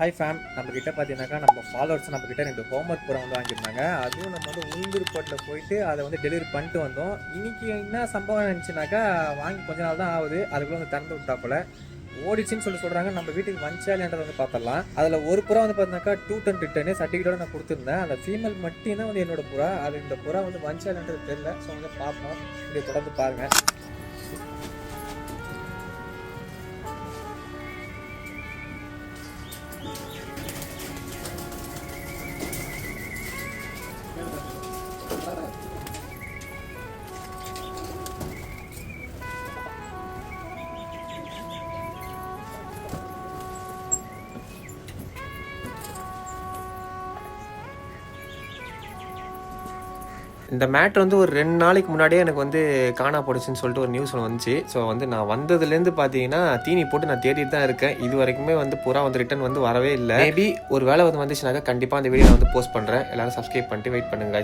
High fame நம்ம கிட்ட பார்த்தீங்கன்னாக்கா நம்ம ஃபாலோவர்ஸ் நம்ம கிட்ட ரெண்டு ஹோம்ஒர்க் பூரா வந்து வாங்கியிருந்தாங்க. அதுவும் நம்ம வந்து உளுந்தூர்பேட்டில் போயிட்டு அதை வந்து டெலிவரி பண்ணிட்டு வந்தோம். இன்னைக்கு என்ன சம்பவம் இருந்துச்சுனாக்கா வாங்கி கொஞ்ச நாள் தான் ஆகுது. அதுக்குள்ள வந்து திறந்து விட்டாப்புல. ஓடிச்சுன்னு சொல்லி சொல்கிறாங்க நம்ம வீட்டுக்கு வஞ்சாலின்றதை வந்து பார்த்துடலாம் அதில் ஒரு புறா வந்து பார்த்தீங்கன்னாக்கா டூ டன் ரிட்டர்னு சர்டிஃபிகேட்டோட நான் கொடுத்துருந்தேன். அந்த ஃபீமேல் மட்டும் தான் வந்து என்னோட புறா. அது இந்த புறா வந்து வஞ்சாலின்றது தெரியல. ஸோ வந்து பார்ப்போம். இங்கே தொடர்ந்து Thank you. இந்த மேட்ரு வந்து ஒரு ரெண்டு நாளைக்கு முன்னாடியே எனக்கு வந்து காணா போடுச்சுன்னு சொல்லிட்டு ஒரு நியூஸ் ஒன்று வந்துச்சு. ஸோ வந்து நான் வந்ததுலேருந்து பார்த்தீங்கன்னா தீனி போட்டு நான் தேடிட்டு தான் இருக்கேன். இது வரைக்குமே வந்து புறா வந்து ரிட்டன் வந்து வரவே இல்லை. மேபி ஒரு வேலை வந்து வந்துச்சுனாக்கா கண்டிப்பாக அந்த வீடியோ நான் வந்து போஸ்ட் பண்ணுறேன் எல்லாரும் சப்ஸ்கிரைப் பண்ணிட்டு வெயிட் பண்ணுங்க